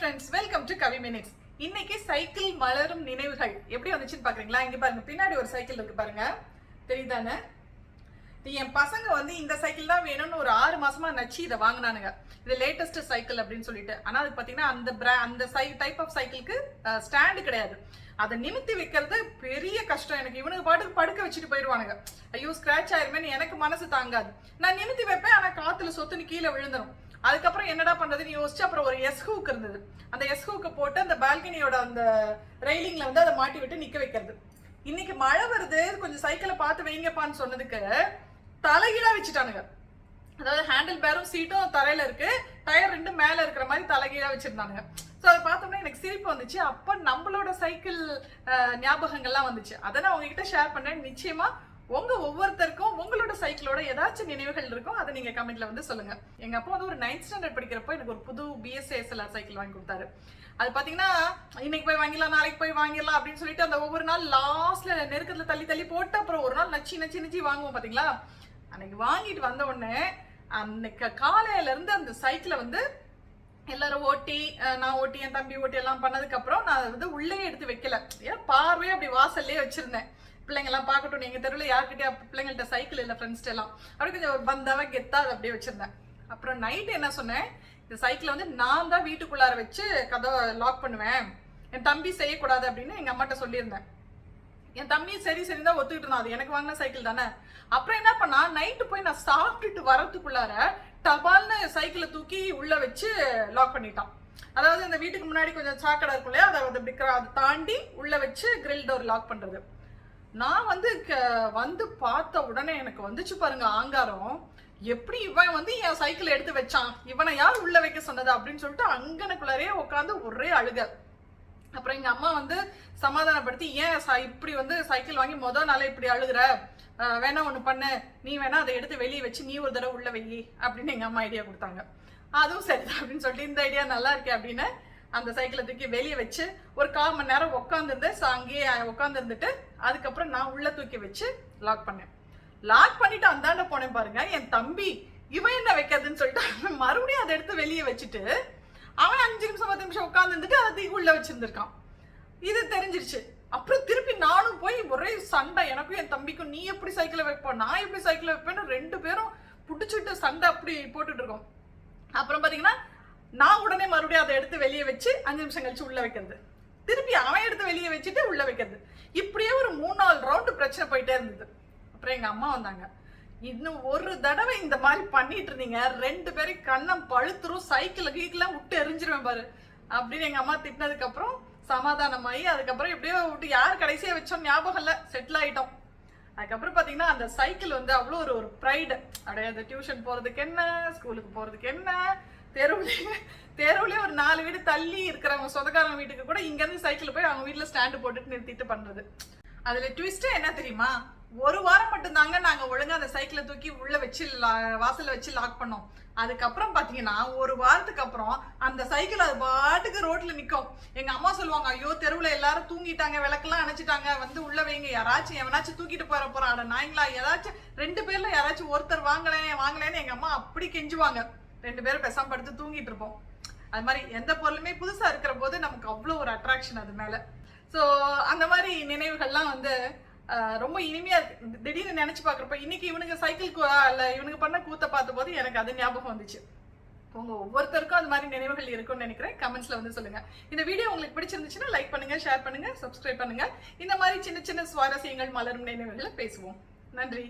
Friends welcome to Kavi minutes இன்னைக்கு cycle மலரும் நினைவுகள். எப்படி வந்துச்சுன்னு பாக்குறீங்களா? இங்க பாருங்க பின்னாடி ஒரு சைக்கிள் இருக்கு பாருங்க. தெரியுதானே? என் பசங்க வந்து இந்த சைக்கிள் தான் வேணும்னு ஒரு ஆறு மாசமா நச்சு இதை வாங்கினானுங்க. இது லேட்டஸ்ட் சைக்கிள் அப்படின்னு சொல்லிட்டு. ஆனா அது பாத்தீங்கன்னா அந்த பிரா அந்த சை டைப் ஆஃப் சைக்கிளுக்கு ஸ்டாண்டு கிடையாது. அதை நிமித்தி வைக்கிறது பெரிய கஷ்டம். எனக்கு இவனுக்கு பாட்டுக்கு படுக்க வச்சுட்டு போயிடுவானுங்க ஐயோ ஸ்கிராச் ஆயிருமேன்னு எனக்கு மனசு தாங்காது. நான் நிமித்தி வைப்பேன் ஆனா காத்துல சொத்துன்னு கீழே விழுந்துரும். அதுக்கப்புறம் என்னடா பண்றதுன்னு யோசிச்சு அப்புறம் ஒரு எஸ் ஹூக் இருந்தது. அந்த எஸ் ஹூக்கை போட்டு அந்த பால்கனியோட அந்த ரெயிலிங்ல வந்து அதை மாட்டி விட்டு நிக்க வைக்கிறது. இன்னைக்கு மழை வருது கொஞ்சம் சைக்கிளை பார்த்து வைங்கப்பான்னு சொன்னதுக்கு தலைகீழா வச்சுட்டானுங்க. அதாவது ஹேண்டில் பேரும் சீட்டும் தரையில இருக்கு டயர் ரெண்டும் மேல இருக்கிற மாதிரி தலைகீழா வச்சிருந்தானுங்க. ஸோ அதை பார்த்தோம்னா எனக்கு சிரிப்பு வந்துச்சு. அப்போ நம்மளோட சைக்கிள் ஞாபகங்கள்லாம் வந்துச்சு. அதை நான் உங்ககிட்ட ஷேர் பண்ணேன் நிச்சயமா உங்க ஒவ்வொருத்தருக்கும் உங்களோட சைக்கிளோட ஏதாச்சும் நினைவுகள் இருக்கும் அதை நீங்க கமெண்ட்ல வந்து சொல்லுங்க. எங்க அப்பா வந்து ஒரு நைன்த் ஸ்டாண்டர்ட் படிக்கிறப்போ எனக்கு ஒரு புது பிஎஸ்ஏஎஸ்எல்ஆர் சைக்கிள் வாங்கி கொடுத்தாரு. அது பாத்தீங்கன்னா இன்னைக்கு போய் வாங்கிடலாம் நாளைக்கு போய் வாங்கிடலாம் அப்படின்னு சொல்லிட்டு அந்த ஒவ்வொரு நாள் லாஸ்ட்ல நெருக்கத்துல தள்ளி தள்ளி போட்டு அப்புறம் ஒரு நாள் நச்சு நச்சி நச்சு வாங்குவோம் பாத்தீங்களா? அன்னைக்கு வாங்கிட்டு வந்த உடனே அன்னைக்கு காலையில இருந்து அந்த சைக்கிளை வந்து எல்லாரும் ஓட்டி நான் ஓட்டி என் தம்பி ஓட்டி எல்லாம் பண்ணதுக்கு அப்புறம் நான் அதை வந்து உள்ளே எடுத்து வைக்கல. ஏன் பார்வையே அப்படி வாசல்லே வச்சிருந்தேன். பிள்ளைங்கெல்லாம் பார்க்கட்டும். எங்கள் தெருவில் யார்கிட்டயா பிள்ளைங்கள்ட்ட சைக்கிள் இல்லை ஃப்ரெண்ட்ஸ்ட்ட எல்லாம். அப்படி கொஞ்சம் வந்தவன் கெத்தா அதை அப்படியே வச்சுருந்தேன். அப்புறம் நைட்டு என்ன சொன்னேன்? இந்த சைக்கிளை வந்து நான் தான் வீட்டுக்குள்ளார வச்சு கதவை லாக் பண்ணுவேன். என் தம்பி செய்யக்கூடாது அப்படின்னு எங்கள் அம்மாட்ட சொல்லியிருந்தேன். என் தம்பி சரி சரி தான் ஒத்துக்கிட்டு இருந்தான். அது எனக்கு வாங்கின சைக்கிள் தானே. அப்புறம் என்ன பண்ணா நைட்டு போய் நான் சாப்பிட்டுட்டு வரத்துக்குள்ளார டபால்னு சைக்கிளை தூக்கி உள்ள வச்சு லாக் பண்ணிட்டான். அதாவது இந்த வீட்டுக்கு முன்னாடி கொஞ்சம் சாக்கடை இருக்கும் இல்லையா? அதை வந்து அதை தாண்டி உள்ள வச்சு கிரில் டோர் லாக் பண்றது. நான் வந்து க- வந்து பார்த்த உடனே எனக்கு வந்துச்சு பாருங்க ஆங்காரம். எப்படி இவன் வந்து என் சைக்கிள் எடுத்து வச்சான்? இவனை யார் உள்ள வைக்க சொன்னது அப்படின்னு சொல்லிட்டு அங்கனக்குள்ளாரே உட்காந்து ஒரே அழுக. அப்புறம் எங்க அம்மா வந்து சமாதானப்படுத்தி ஏன் இப்படி வந்து சைக்கிள் வாங்கி மொதல் நாளே இப்படி அழுகுற? வேணா ஒண்ணு பண்ணு. நீ வேணா அதை எடுத்து வெளியே வச்சு நீ ஒரு தடவை உள்ள வெயி அப்படின்னு எங்க அம்மா ஐடியா கொடுத்தாங்க. அதுவும் சரிதான் அப்படின்னு சொல்லிட்டு இந்த ஐடியா நல்லா இருக்கே அப்படின்னு அந்த சைக்கிளை தூக்கி வெளியே வச்சு ஒரு கால் மணி நேரம் உட்காந்துருந்து அங்கேயே உட்காந்து இருந்துட்டு அதுக்கப்புறம் நான் உள்ளே தூக்கி வச்சு லாக் பண்ணேன். லாக் பண்ணிட்டு அந்தாண்ட போனேன் பாருங்க. என் தம்பி இவன் என்ன வைக்கிறதுன்னு சொல்லிட்டு மறுபடியும் அதை எடுத்து வெளியே வச்சுட்டு அவன் அஞ்சு நிமிஷம் பத்து நிமிஷம் உட்காந்துருந்துட்டு அதை தூக்கி உள்ளே வச்சுருந்துருக்கான். இது தெரிஞ்சிருச்சு. அப்புறம் திருப்பி நானும் போய் ஒரே சண்டை. எனக்கும் என் தம்பிக்கும் நீ எப்படி சைக்கிளை வைப்போம் நான் எப்படி சைக்கிளை வைப்பேன்னு ரெண்டு பேரும் பிடிச்சிட்டு சண்டை அப்படி போட்டுட்டு இருக்கோம். அப்புறம் பார்த்தீங்கன்னா நான் உடனே மறுபடியும் அதை எடுத்து வெளியே வச்சு அஞ்சு நிமிஷம் கழிச்சு உள்ள வைக்கிறது. திருப்பி அவன் எடுத்து வெளியே வச்சுட்டு உள்ள வைக்கிறது. இப்படியே ஒரு மூணு நாலு ரவுண்டு பிரச்சனை போயிட்டே இருந்தது. அப்புறம் எங்க அம்மா வந்தாங்க. இன்னும் ஒரு தடவை இந்த மாதிரி பண்ணிட்டு இருந்தீங்க. ரெண்டு பேரும் கண்ணம் பழுத்துரும் சைக்கிள் கீக்கெல்லாம் விட்டு எரிஞ்சிருவேன் பாரு. அப்படின்னு எங்க அம்மா திட்டினதுக்கு அப்புறம் சமாதானமாயி அதுக்கப்புறம் எப்படியோ விட்டு யார் கடைசியா வச்சோம் ஞாபகம் இல்லை செட்டில் ஆயிட்டோம். அதுக்கப்புறம் பார்த்தீங்கன்னா அந்த சைக்கிள் வந்து அவ்வளோ ஒரு ஒரு ப்ரைடு அப்படியே அந்த டியூஷன் போகிறதுக்கு என்ன? ஸ்கூலுக்கு போகிறதுக்கு என்ன? தெருவுலேயே தெருவுலேயே ஒரு நாலு வீடு தள்ளி இருக்கிறவங்க சொந்தக்காரங்க வீட்டுக்கு கூட இங்கேருந்து சைக்கிள் போய் அவங்க வீட்டில் ஸ்டாண்டு போட்டுட்டு நிறுத்திட்டு பண்றது. அதில் ட்விஸ்ட்டு என்ன தெரியுமா? ஒரு வாரம் மட்டும்தாங்க நாங்கள் ஒழுங்காக அந்த சைக்கிளை தூக்கி உள்ளே வச்சு வாசலில் வச்சு லாக் பண்ணோம். அதுக்கப்புறம் பார்த்தீங்கன்னா ஒரு வாரத்துக்கு அப்புறம் அந்த சைக்கிள் அது பாட்டுக்கு ரோட்டில் நிற்கும் எங்கள் அம்மா சொல்லுவாங்க ஐயோ தெருவில் எல்லாரும் தூங்கிட்டாங்க விளக்கெல்லாம் அணைச்சிட்டாங்க வந்து உள்ள வைங்க. யாராச்சும் எவனாச்சும் தூக்கிட்டு போகிற போகிறான் நாய்ங்களா ஏதாச்சும் ரெண்டு பேரில் யாராச்சும் ஒருத்தர் வாங்கலேன் வாங்கலேன்னு எங்கள் அம்மா அப்படி கெஞ்சுவாங்க. ரெண்டு பேரும் பெசாம படுத்து தூங்கிட்டு இருப்போம். அது மாதிரி எந்த பொருளுமே புதுசா இருக்கிற போது நமக்கு அவ்வளோ ஒரு அட்ராக்ஷன் அது மேல. ஸோ அந்த மாதிரி நினைவுகள்லாம் வந்து ரொம்ப இனிமையா இருக்கு. திடீர்னு நினைச்சு பாக்குறப்ப இன்னைக்கு இவனுங்க சைக்கிள் இல்ல இவனுங்க பண்ண கூத்த பார்த்த போது எனக்கு அது ஞாபகம் வந்துச்சு. உங்க ஒவ்வொருத்தருக்கும் அது மாதிரி நினைவுகள் இருக்கும்னு நினைக்கிறேன். கமெண்ட்ஸ்ல வந்து சொல்லுங்க. இந்த வீடியோ உங்களுக்கு பிடிச்சிருந்துச்சுன்னா லைக் பண்ணுங்க ஷேர் பண்ணுங்க சப்ஸ்கிரைப் பண்ணுங்க. இந்த மாதிரி சின்ன சின்ன சுவாரஸ்யங்கள் மலரும் நினைவுகளை பேசுவோம். நன்றி.